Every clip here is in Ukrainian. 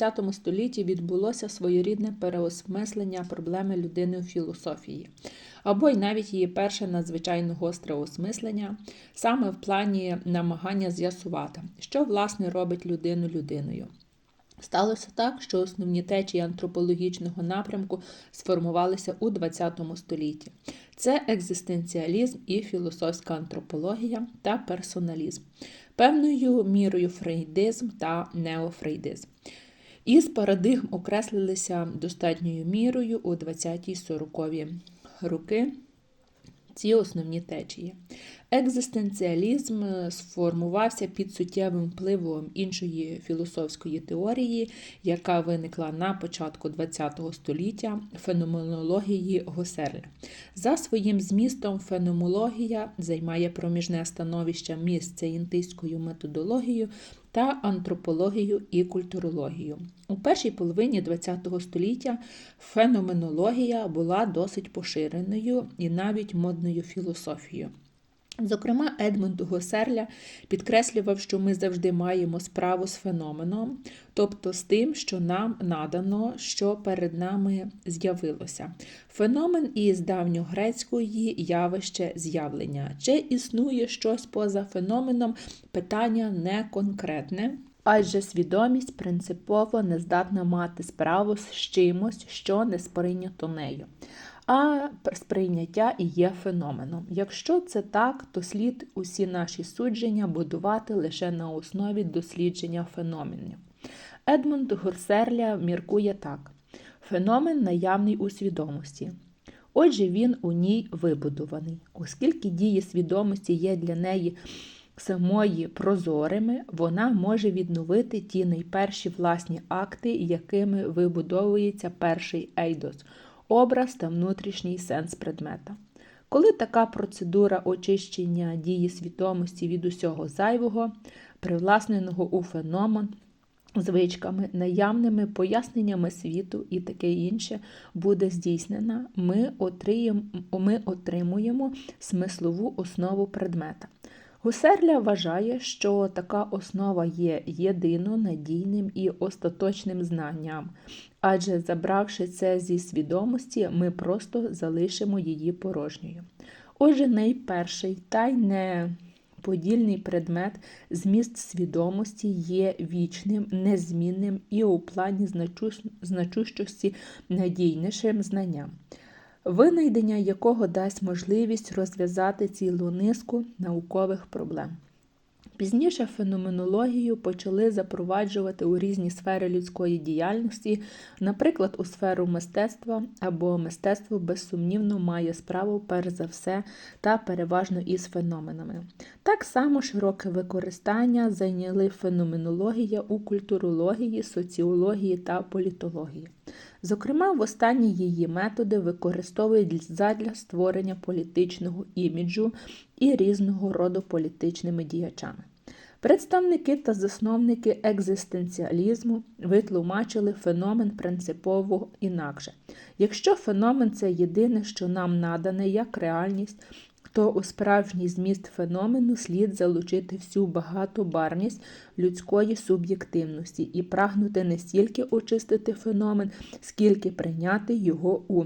ХХ столітті відбулося своєрідне переосмислення проблеми людини у філософії, або й навіть її перше надзвичайно гостре осмислення, саме в плані намагання з'ясувати, що власне робить людину людиною. Сталося так, що основні течії антропологічного напрямку сформувалися у ХХ столітті. Це екзистенціалізм і філософська антропологія та персоналізм, певною мірою фрейдизм та неофрейдизм. Із парадигм окреслилися достатньою мірою у 20-40-ві роки ці основні течії. Екзистенціалізм сформувався під суттєвим впливом іншої філософської теорії, яка виникла на початку ХХ століття феноменології Госерля. За своїм змістом, феноменологія займає проміжне становище між сеїнтистською методологією та антропологію і культурологію. У першій половині ХХ століття феноменологія була досить поширеною і навіть модною філософією. Зокрема, Едмунд Госерля підкреслював, що ми завжди маємо справу з феноменом, тобто з тим, що нам надано, що перед нами з'явилося. Феномен із давньогрецької явище з'явлення. Чи існує щось поза феноменом? Питання не конкретне. Адже свідомість принципово не здатна мати справу з чимось, що не сприйнято нею а сприйняття і є феноменом. Якщо це так, то слід усі наші судження будувати лише на основі дослідження феноменів. Едмунд Гурсерля міркує так: феномен наявний у свідомості. Отже, він у ній вибудований, оскільки дії свідомості є для неї самої прозорими, вона може відновити ті найперші власні акти, якими вибудовується перший ейдос образ та внутрішній сенс предмета. Коли така процедура очищення дії свідомості від усього зайвого, привласненого у феномен, звичками, наявними поясненнями світу і таке інше буде здійснена, ми, ми отримуємо смислову основу предмета. Гусерля вважає, що така основа є єдино надійним і остаточним знанням, адже забравши це зі свідомості, ми просто залишимо її порожньою. Отже, найперший та й не подільний предмет, зміст свідомості є вічним, незмінним і у плані значущості надійнішим знанням винайдення якого дасть можливість розв'язати цілу низку наукових проблем. Пізніше феноменологію почали запроваджувати у різні сфери людської діяльності, наприклад, у сферу мистецтва або мистецтво безсумнівно має справу перш за все та переважно із феноменами. Так само широке використання зайняли феноменологія у культурології, соціології та політології. Зокрема, в останні її методи використовують задля створення політичного іміджу і різного роду політичними діячами. Представники та засновники екзистенціалізму витлумачили феномен принципово інакше. Якщо феномен це єдине, що нам надане як реальність, то у справжній зміст феномену слід залучити всю багатобарність людської суб'єктивності і прагнути не стільки очистити феномен, скільки прийняти його у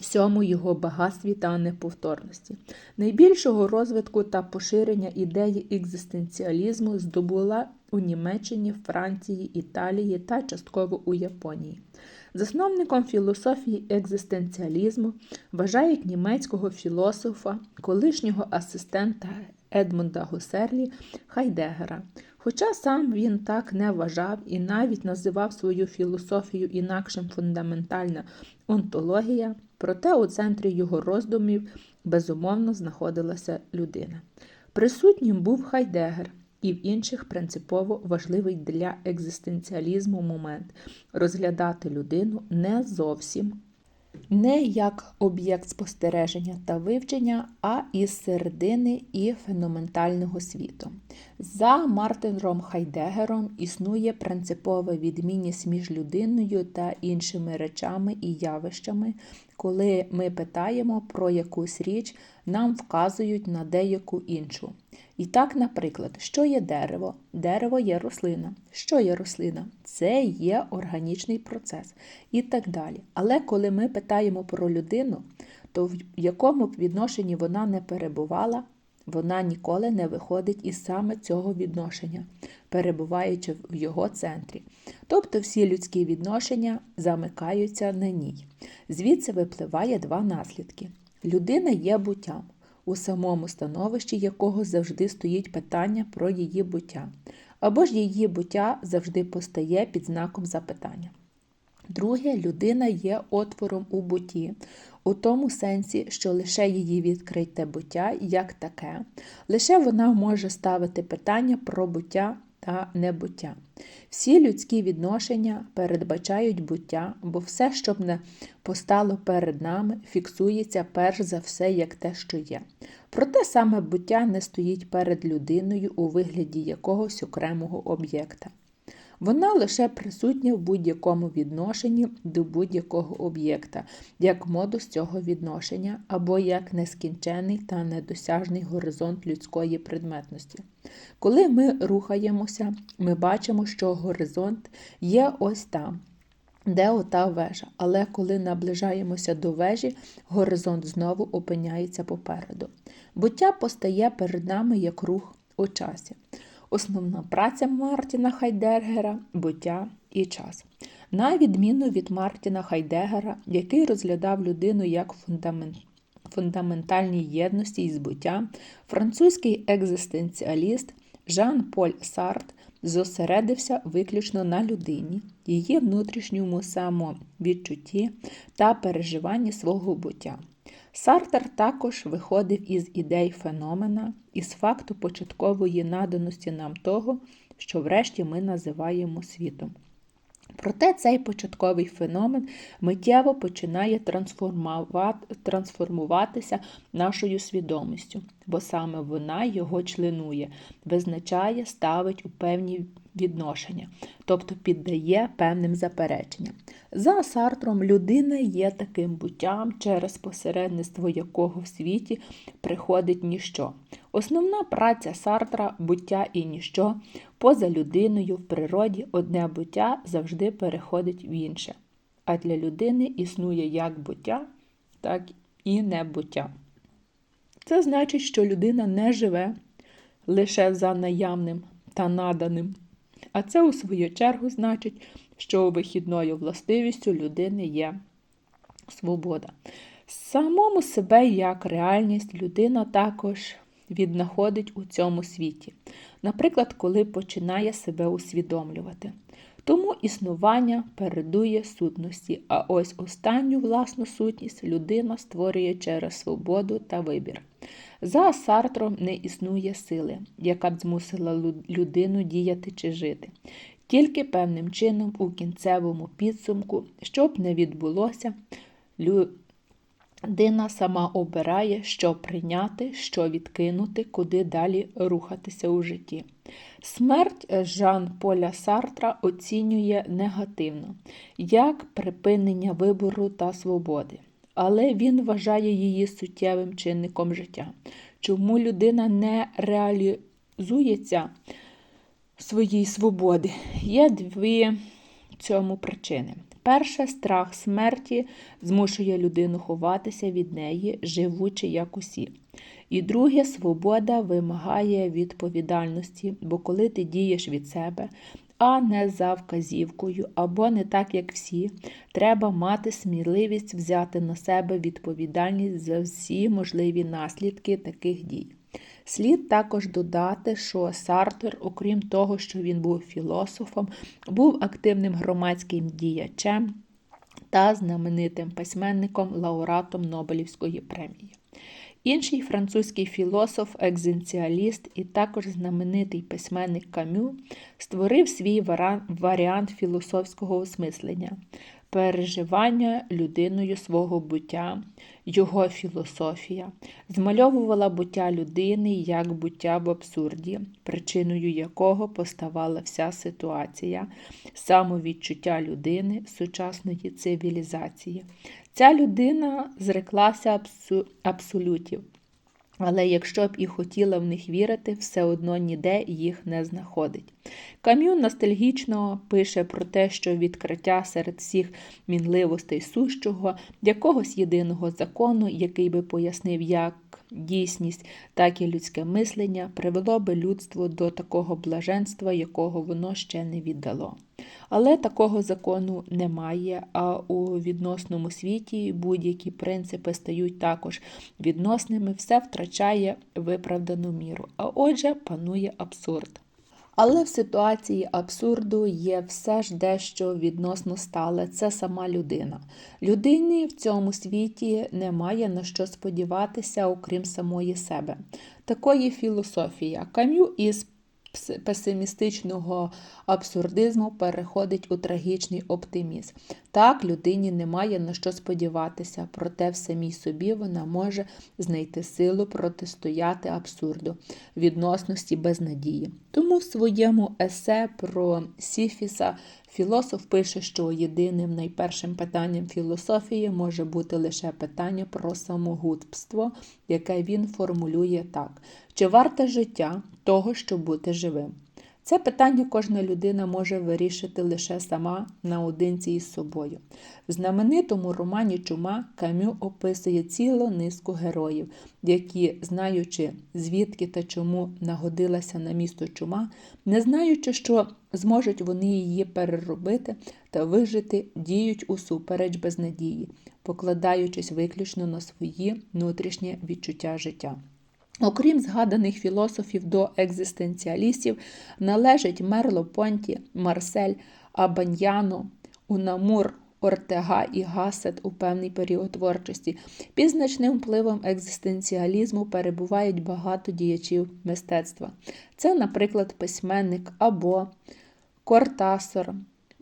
всьому його багатстві та неповторності. Найбільшого розвитку та поширення ідеї екзистенціалізму здобула у Німеччині, Франції, Італії та частково у Японії. Засновником філософії екзистенціалізму вважають німецького філософа, колишнього асистента Едмунда Гусерлі Хайдегера. Хоча сам він так не вважав і навіть називав свою філософію інакшим фундаментальна онтологія, проте у центрі його роздумів безумовно знаходилася людина. Присутнім був Хайдегер і в інших принципово важливий для екзистенціалізму момент розглядати людину не зовсім не як об'єкт спостереження та вивчення, а із середини і феноменального світу. За Мартином Хайдегером існує принципова відмінність між людиною та іншими речами і явищами, коли ми питаємо про якусь річ, нам вказують на деяку іншу. І так, наприклад, що є дерево? Дерево є рослина. Що є рослина? Це є органічний процес і так далі. Але коли ми питаємо про людину, то в якому б відношенні вона не перебувала, вона ніколи не виходить із саме цього відношення, перебуваючи в його центрі. Тобто всі людські відношення замикаються на ній. Звідси випливає два наслідки. Людина є буттям, у самому становищі якого завжди стоїть питання про її буття, або ж її буття завжди постає під знаком запитання. Друге, людина є отвором у бутті, у тому сенсі, що лише її відкрите буття як таке, лише вона може ставити питання про буття та небуття. Всі людські відношення передбачають буття, бо все, що не постало перед нами, фіксується перш за все як те, що є. Проте саме буття не стоїть перед людиною у вигляді якогось окремого об'єкта. Вона лише присутня в будь-якому відношенні до будь-якого об'єкта, як модус цього відношення, або як нескінчений та недосяжний горизонт людської предметності. Коли ми рухаємося, ми бачимо, що горизонт є ось там. Де ота вежа, але коли наближаємося до вежі, горизонт знову опиняється попереду. Буття постає перед нами як рух у часі. Основна праця Мартіна Хайдегера буття і час. На відміну від Мартіна Хайдегера, який розглядав людину як фундамент, фундаментальній єдності із буття, французький екзистенціаліст Жан-Поль Сарт зосередився виключно на людині, її внутрішньому самовідчутті та переживанні свого буття. Сартер також виходив із ідей феномена, із факту початкової наданості нам того, що врешті ми називаємо світом. Проте цей початковий феномен миттєво починає трансформуватися нашою свідомістю, бо саме вона його членує, визначає, ставить у певні відношення, тобто піддає певним запереченням. За Сартром людина є таким буттям, через посередництво якого в світі приходить ніщо. Основна праця Сартра буття і ніщо, поза людиною в природі одне буття завжди переходить в інше. А для людини існує як буття, так і небуття. Це значить, що людина не живе лише за наявним та наданим. А це, у свою чергу, значить, що вихідною властивістю людини є свобода. Самому себе як реальність людина також віднаходить у цьому світі, наприклад, коли починає себе усвідомлювати. Тому існування передує сутності, а ось останню власну сутність людина створює через свободу та вибір. За Сартром не існує сили, яка б змусила людину діяти чи жити. Тільки певним чином у кінцевому підсумку, щоб не відбулося, людина сама обирає, що прийняти, що відкинути, куди далі рухатися у житті. Смерть Жан Поля Сартра оцінює негативно, як припинення вибору та свободи, але він вважає її суттєвим чинником життя. Чому людина не реалізується своїй свободи? Є дві цьому причини. Перше, страх смерті змушує людину ховатися від неї, живучи як усі. І друге, свобода вимагає відповідальності, бо коли ти дієш від себе, а не за вказівкою, або не так, як всі, треба мати сміливість взяти на себе відповідальність за всі можливі наслідки таких дій. Слід також додати, що Сартер, окрім того, що він був філософом, був активним громадським діячем та знаменитим письменником, лауреатом Нобелівської премії. Інший французький філософ, екзенціаліст і також знаменитий письменник Камю створив свій варіант філософського осмислення переживання людиною свого буття, його філософія, змальовувала буття людини як буття в абсурді, причиною якого поставала вся ситуація, самовідчуття людини сучасної цивілізації. Ця людина зреклася абсолютів. Але якщо б і хотіла в них вірити, все одно ніде їх не знаходить. Кам'ю ностальгічно пише про те, що відкриття серед всіх мінливостей сущого, якогось єдиного закону, який би пояснив як дійсність, так і людське мислення, привело би людство до такого блаженства, якого воно ще не віддало. Але такого закону немає, а у відносному світі будь-які принципи стають також відносними, все втрачає виправдану міру. А отже, панує абсурд. Але в ситуації абсурду є все ж дещо відносно стале це сама людина. Людині в цьому світі немає на що сподіватися, окрім самої себе. Такої філософія. Кам'ю із песимістичного абсурдизму переходить у трагічний оптимізм. Так, людині немає на що сподіватися, проте в самій собі вона може знайти силу протистояти абсурду, відносності безнадії. Тому в своєму есе про Сіфіса філософ пише, що єдиним найпершим питанням філософії може бути лише питання про самогубство, яке він формулює так: чи варте життя того, щоб бути живим? Це питання кожна людина може вирішити лише сама наодинці із собою. В знаменитому романі Чума Кам'ю описує цілу низку героїв, які, знаючи, звідки та чому нагодилася на місто чума, не знаючи, що зможуть вони її переробити та вижити, діють усупереч безнадії, покладаючись виключно на свої внутрішні відчуття життя. Окрім згаданих філософів до екзистенціалістів, належать Мерло Понті, Марсель, Абаньяно, Унамур, Ортега і Гасет у певний період творчості. Під значним впливом екзистенціалізму перебувають багато діячів мистецтва. Це, наприклад, письменник або Кортасор,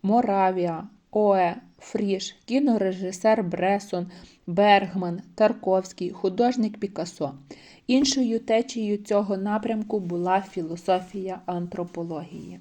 Моравія, Оe, Фріш, кінорежисер Бресон, Бергман, Тарковський, художник Пікассо. Іншою течією цього напрямку була філософія антропології.